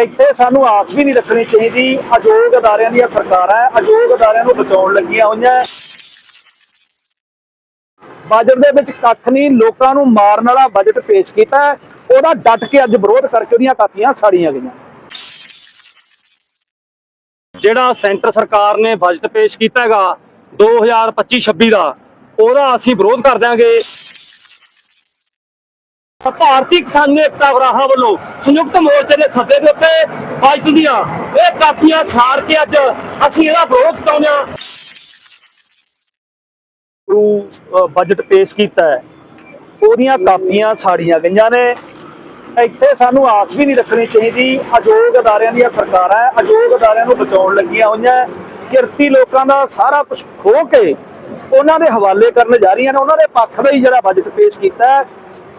ਇੱਥੇ ਸਾਨੂੰ ਆਸ ਵੀ ਨਹੀਂ ਰੱਖਣੀ ਚਾਹੀਦੀ। ਅਯੋਗ ਅਦਾਰਿਆਂ ਦੀਆਂ ਸਰਕਾਰਾਂ ਅਯੋਗ ਅਦਾਰਿਆਂ ਨੂੰ ਬਚਾਉਣ ਲੱਗੀਆਂ ਹੋਈਆਂ ਬਜਟ ਦੇ ਵਿੱਚ ਕੱਖ ਨਹੀਂ, ਲੋਕਾਂ ਨੂੰ ਮਾਰਨ ਵਾਲਾ ਬਜਟ ਪੇਸ਼ ਕੀਤਾ ਉਹਦਾ ਡਟ ਕੇ ਅੱਜ ਵਿਰੋਧ ਕਰਕੇ ਉਹਦੀਆਂ ਕਾਪੀਆਂ ਸਾੜੀਆਂ ਗਈਆਂ। ਜਿਹੜਾ ਸੈਂਟਰ ਸਰਕਾਰ ਨੇ ਬਜਟ ਪੇਸ਼ ਕੀਤਾ ਹੈਗਾ 2025-26 ਦਾ, ਉਹਦਾ ਅਸੀਂ ਵਿਰੋਧ ਕਰ ਦਿਆਂਗੇ। ਭਾਰਤੀ ਕਿਸਾਨ ਏਕਤਾ ਗਰਾਹਾਂ ਵੱਲੋਂ ਸੰਯੁਕਤ ਮੋਰਚੇ ਦੇ ਸੱਦੇ ਦੇ ਉੱਤੇ ਬਜਟ ਦੀਆਂ ਇਹ ਕਾਪੀਆਂ ਛਾੜ ਕੇ ਅੱਜ ਅਸੀਂ ਇਹਦਾ ਵਿਰੋਧ ਕਰਾਉਂਦੇ ਹਾਂ। ਨੂੰ ਬਜਟ ਪੇਸ਼ ਕੀਤਾ ਹੈ। ਉਹਦੀਆਂ ਕਾਪੀਆਂ ਸਾੜੀਆਂ ਗਈਆਂ ਨੇ। ਇੱਥੇ ਸਾਨੂੰ ਆਸ ਵੀ ਨਹੀਂ ਰੱਖਣੀ ਚਾਹੀਦੀ। ਅਯੋਗ ਅਦਾਰਿਆਂ ਦੀਆਂ ਸਰਕਾਰਾਂ ਹੈ, ਅਯੋਗ ਅਦਾਰਿਆਂ ਨੂੰ ਬਚਾਉਣ ਲੱਗੀਆਂ ਹੋਈਆਂ ਕਿਰਤੀ ਲੋਕਾਂ ਦਾ ਸਾਰਾ ਕੁਝ ਖੋ ਕੇ ਉਹਨਾਂ ਦੇ ਹਵਾਲੇ ਕਰਨ ਜਾ ਰਹੀਆਂ ਨੇ। ਉਹਨਾਂ ਦੇ ਪੱਖ ਦਾ ਹੀ ਜਿਹੜਾ ਬਜਟ ਪੇਸ਼ ਕੀਤਾ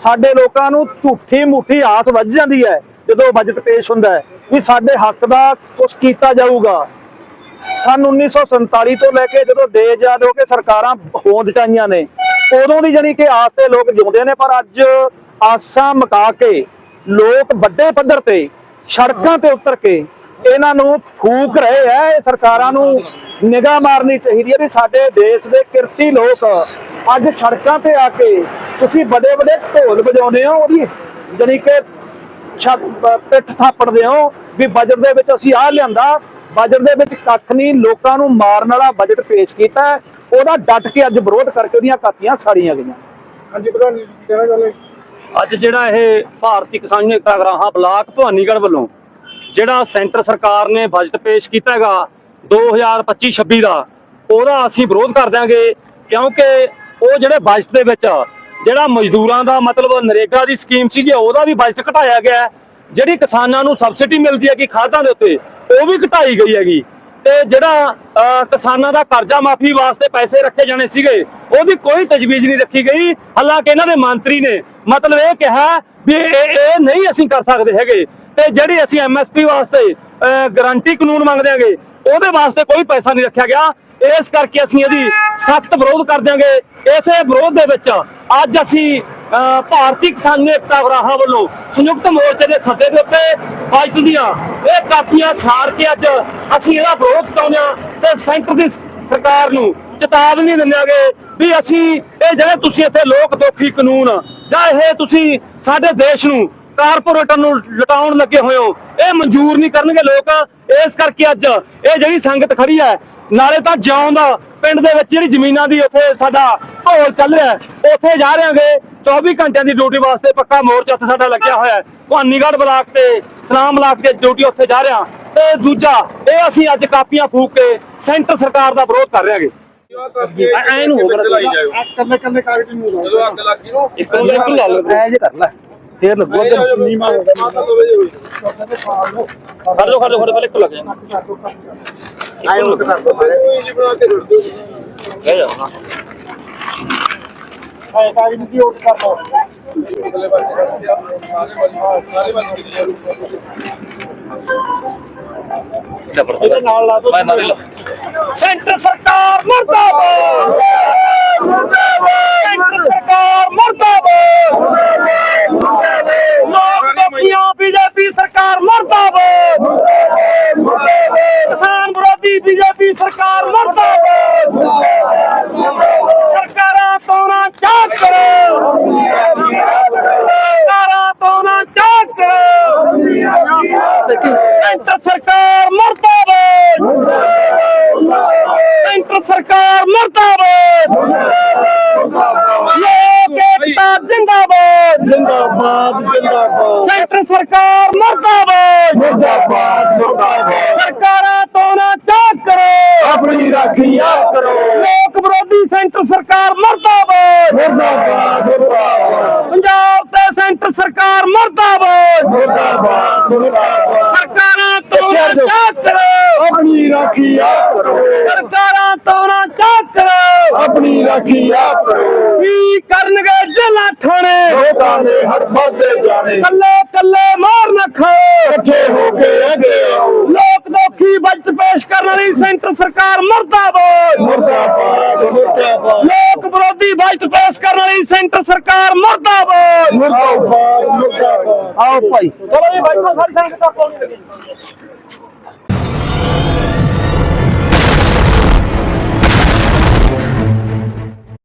ਸਾਡੇ ਲੋਕਾਂ ਨੂੰ ਝੂਠੀ ਮੁੱਠੀ ਆਸ ਵੱਜ ਜਾਂਦੀ ਹੈ ਜਦੋਂ ਬਜਟ ਪੇਸ਼ ਹੁੰਦਾ ਹੈ ਵੀ ਸਾਡੇ ਹੱਕ ਦਾ ਕੁਝ ਕੀਤਾ ਜਾਊਗਾ। ਸਨ 1947 ਤੋਂ ਲੈ ਕੇ ਜਦੋਂ ਦੇਸ਼ ਆਜ਼ਾਦ ਹੋ ਕੇ ਸਰਕਾਰਾਂ ਹੋਂਦ ਚ ਨੇ, ਉਦੋਂ ਦੀ ਜਾਣੀ ਕਿ ਆਸ ਤੇ ਲੋਕ ਜਿਉਂਦੇ ਨੇ, ਪਰ ਅੱਜ ਆਸਾਂ ਮਕਾ ਕੇ ਲੋਕ ਵੱਡੇ ਪੱਧਰ ਤੇ ਸੜਕਾਂ ਤੇ ਉਤਰ ਕੇ ਇਹਨਾਂ ਨੂੰ ਫੂਕ ਰਹੇ ਐ ਇਹ ਸਰਕਾਰਾਂ ਨੂੰ ਨਿਗਾਹ ਮਾਰਨੀ ਚਾਹੀਦੀ ਹੈ ਵੀ ਸਾਡੇ ਦੇਸ਼ ਦੇ ਕਿਰਤੀ ਲੋਕ ਅੱਜ ਸੜਕਾਂ ਤੇ ਆ ਕੇ ਤੁਸੀਂ ਵੱਡੇ ਵੱਡੇ ਢੋਲ ਵਜਾਉਂਦੇ ਹੋ ਉਹਦੀ ਜਾਣੀ ਕਿ ਪਿੱਠ ਥਾਪੜਦੇ ਹੋ ਵੀ ਬਜਟ ਦੇ ਵਿੱਚ ਅਸੀਂ ਆਹ ਲਿਆਂਦਾ ਬਜਟ ਦੇ ਵਿੱਚ ਕੱਖ ਨਹੀਂ ਲੋਕਾਂ ਨੂੰ ਮਾਰਨ ਵਾਲਾ ਬਜਟ ਪੇਸ਼ ਕੀਤਾ। ਉਹਦਾ ਡਟ ਕੇ ਅੱਜ ਵਿਰੋਧ ਕਰਕੇ ਉਹਦੀਆਂ ਕਾਪੀਆਂ ਸਾੜੀਆਂ ਗਈਆਂ ਹਾਂਜੀ ਪ੍ਰਧਾਨ ਜੀ ਕਹਿਣਾ ਚਾਹੁੰਦੇ ਅੱਜ ਜਿਹੜਾ ਇਹ ਭਾਰਤੀ ਕਿਸਾਨ ਏਕਤਾ ਗਰਾਹਾਂ ਬਲਾਕ ਭਵਾਨੀਗੜ੍ਹ ਵੱਲੋਂ ਜਿਹੜਾ ਸੈਂਟਰ ਸਰਕਾਰ ਨੇ ਬਜਟ ਪੇਸ਼ ਕੀਤਾ ਹੈਗਾ 2025-26 ਦਾ ਉਹਦਾ ਅਸੀਂ ਵਿਰੋਧ ਕਰ ਦਿਆਂਗੇ ਕਿਉਂਕਿ ਉਹ ਜਿਹੜੇ ਬਜਟ ਦੇ ਵਿੱਚ ਜਿਹੜਾ ਮਜ਼ਦੂਰਾਂ ਦਾ ਮਤਲਬ ਨਰੇਗਾ ਦੀ ਸਕੀਮ ਸੀਗੀ, ਉਹਦਾ ਵੀ ਬਜਟ ਘਟਾਇਆ ਗਿਆ ਜਿਹੜੀ ਕਿਸਾਨਾਂ ਨੂੰ ਸਬਸਿਡੀ ਮਿਲਦੀ ਹੈਗੀ ਖਾਦਾਂ ਦੇ ਉੱਤੇ, ਉਹ ਵੀ ਘਟਾਈ ਗਈ ਹੈਗੀ। ਤੇ ਜਿਹੜਾ ਕਿਸਾਨਾਂ ਦਾ ਕਰਜ਼ਾ ਮਾਫੀ ਵਾਸਤੇ ਪੈਸੇ ਰੱਖੇ ਜਾਣੇ ਸੀਗੇ, ਉਹਦੀ ਕੋਈ ਤਜਵੀਜ਼ ਨਹੀਂ ਰੱਖੀ ਗਈ। ਹਾਲਾਂਕਿ ਇਹਨਾਂ ਦੇ ਮੰਤਰੀ ਨੇ ਮਤਲਬ ਇਹ ਕਿਹਾ ਵੀ ਇਹ ਇਹ ਨਹੀਂ ਅਸੀਂ ਕਰ ਸਕਦੇ ਹੈਗੇ। ਤੇ ਜਿਹੜੀ ਅਸੀਂ ਐਮਐਸਪੀ ਵਾਸਤੇ ਗਾਰੰਟੀ ਕਾਨੂੰਨ ਮੰਗਦੇ ਹਾਂਗੇ, ਉਹਦੇ ਵਾਸਤੇ ਕੋਈ ਪੈਸਾ ਨਹੀਂ ਰੱਖਿਆ ਗਿਆ। ਇਸ ਕਰਕੇ ਅਸੀਂ ਇਹਦੀ ਸਖਤ ਵਿਰੋਧ ਕਰ ਦਿਆਂਗੇ। ਇਸੇ ਵਿਰੋਧ ਦੇ ਵਿੱਚ ਅੱਜ ਅਸੀਂ ਅਹ, ਭਾਰਤੀ ਕਿਸਾਨ ਏਕਤਾ ਗਰਾਹਾਂ ਵੱਲੋਂ ਸੰਯੁਕਤ ਮੋਰਚੇ ਦੇ ਸੱਦੇ ਦੇ ਉੱਤੇ ਅੱਜ ਦੀਆਂ ਇਹ ਕਾਪੀਆਂ ਛਾੜ ਕੇ ਅੱਜ ਅਸੀਂ ਇਹਦਾ ਵਿਰੋਧ ਕਰਾਉਂਦੇ ਹਾਂ ਤੇ ਸੈਂਟਰ ਦੀ ਸਰਕਾਰ ਨੂੰ ਚੇਤਾਵਨੀ ਦਿੰਦੇਾਂਗੇ ਵੀ ਅਸੀਂ ਇਹ ਜਿਹੜੇ ਤੁਸੀਂ ਇੱਥੇ ਲੋਕ ਦੋਖੀ ਕਾਨੂੰਨ ਜਾਂ ਇਹ ਤੁਸੀਂ ਸਾਡੇ ਦੇਸ਼ ਨੂੰ ਕਾਰਪੋਰੇਟਰ ਨੂੰ ਲਟਾਉਣ ਲੱਗੇ ਹੋਏ ਹੋ ਇਹ ਮਨਜ਼ੂਰ ਨਹੀਂ ਕਰਨਗੇ ਲੋਕ। ਇਸ ਕਰਕੇ ਅੱਜ ਇਹ ਜਿਹੜੀ ਸੰਗਤ ਖੜੀ ਹੈ ਨਾਲੇ ਤਾਂ ਜਿਉਂ ਦਾ ਪਿੰਡ ਦੇ ਵਿੱਚ ਜਿਹੜੀ ਜ਼ਮੀਨਾਂ ਦੀ ਉੱਥੇ ਸਾਡਾ ਢੋਲ ਚੱਲ ਰਿਹਾ ਹੈ, ਉੱਥੇ ਜਾ ਰਹੇਗੇ 24 ਘੰਟਿਆਂ ਦੀ ਡਿਊਟੀ ਵਾਸਤੇ ਪੱਕਾ ਮੋਰਚਾ ਉੱਥੇ ਸਾਡਾ ਲੱਗਿਆ ਹੋਇਆ ਹੈ ਭਵਾਨੀਗੜ੍ਹ ਬਲਾਕ ਤੇ ਸਨਾਮ ਬਲਾਕ ਤੇ ਡਿਊਟੀ ਉੱਥੇ ਜਾ ਰਿਹਾ ਤੇ ਦੂਜਾ ਇਹ ਅਸੀਂ ਅੱਜ ਕਾਪੀਆਂ ਫੂਕ ਕੇ ਸੈਂਟਰ ਸਰਕਾਰ ਦਾ ਵਿਰੋਧ ਕਰ ਰਹੇ ਹਾਂਗੇ ਐ ਨੂੰ ਹੋ ਚਲਾਈ ਜਾਓ ਕੱਲੇ ਕੱਲੇ ਕਾਗਜ਼ ਨੂੰ ਜਦੋਂ ਅੱਗ ਲੱਗ ਗਈ ਨਾ ਇੱਕ ਨੂੰ ਇੱਕ ਨੂੰ ਲਾ ਲਓ ਐ ਜੇ ਕਰ ਲੈ ਫੇਰ ਲੱਗੂ ਅੱਗੇ ਨੀਮਾ ਹੋ ਗਿਆ ਮਾਤਾ ਵਜੇ ਹੋਈ ਖੜ ਲਓ ਖੜ ਲਓ ਖੜ ਲਓ ਪਹਿਲੇ ਇੱਕ ਲੱਗ ਜਾਣਾ ਆਏ ਉਹ ਕਰ ਦੋ ਕੋਈ ਜੀ ਬਣਾ ਕੇ ਰੁੜ ਦਿਓ ਕਹਿ ਜਾਓ ਆਏ ਕਾਗਜ਼ ਨੂੰ ਕੀ ਓਟ ਕਰ ਲਓ ਅਗਲੇ ਪਾਸੇ ਸਾਰੇ ਵਾਲੀ ਸਾਰੇ ਵਾਲੀ ਦੀ। ਜ਼ਰੂਰ ਇਹਦੇ ਨਾਲ ਲਾ ਦੋ। ਮੈਂ ਨਾਲ ਲਾ ਸੈਂਟਰ ਸਰਕਾਰ ਮਰਦਾਬਾਦ। ਸੈਂਟਰ ਸਰਕਾਰ ਮਰਦਾਬਾਦ ਲੋਕ ਦੁਖੀਆਂ ਬੀਜੇਪੀ ਸਰਕਾਰ ਮਰਦਾਬਾਦ ਕਿਸਾਨ ਵਿਰੋਧੀ ਬੀਜੇਪੀ ਸਰਕਾਰ ਮਰਦਾਬਾਦ ਸਰਕਾਰਾਂ ਤੋਂ ਨਾ ਚਾਕ ਕਰੋ ਸਰਕਾਰਾਂ ਤੋਂ ਨਾ ਚਾਕ ਕਰੋ ਸੈਂਟਰ ਸਰਕਾਰ ਮਰਦਾਬਾਦ ਸੈਂਟਰ ਸਰਕਾਰ ਮਰਦਾਬਾਦ ਲੋਕ ਏਕਤਾ ਜਿੰਦਾਬਾਦ ਜਿੰਦਾਬਾਦ ਜਿੰਦਾਬਾਦ ਸੈਂਟਰ ਸਰਕਾਰ ਮਰਦਾਬਾਦ ਮੁਰਦਾਬਾਦ ਮੁਰਦਾਬਾਦ ਸਰਕਾਰਾਂ ਤੋਂ ਨਾ ਚਾਕ ਕਰੋ ਆਪਣੀ ਰਾਖੀ ਆਪ ਕਰੋ। ਲੋਕ ਵਿਰੋਧੀ ਸੈਂਟਰ ਸਰਕਾਰ ਮਰਦਾਬਾਦ। ਮੁਰਦਾਬਾਦ ਮੁਰਦਾਬਾਦ। ਪੰਜਾਬ ਤੇ ਸੈਂਟਰ ਸਰਕਾਰ ਮਰਦਾਬਾਦ। ਮੁਰਦਾਬਾਦ ਮੁਰਦਾਬਾਦ। ਸਰਕਾਰਾਂ ਤੋਂ ਚਾਕ ਕਰੋ। ਆਪਣੀ ਰਾਖੀ ਆਪ ਕਰੋ। ਸਰਕਾਰਾਂ ਤੋਂ ਨਾ ਚਾਕ ਕਰੋ। ਆਪਣੀ ਰਾਖੀ ਆਪ ਕਰੋ। ਕੀ ਕਰਨਗੇ ਜ਼ਿਲ੍ਹਾ ਥਾਣੇ? ਲੋਕਾਂ ਦੇ ਹੱਥ ਵੱਧਦੇ ਜਾਣੇ। ਕੱਲੇ ਕੱਲੇ ਮਾਰ ਨਾ ਖਾਓ। ਇਕੱਠੇ ਹੋ ਕੇ ਅੱਗੇ ਆਓ। ਲੋਕ ਦੋਖੀ ਬਜਟ ਪੇਸ਼ ਕਰਨ ਵਾਲੀ ਸੈਂਟਰ ভাই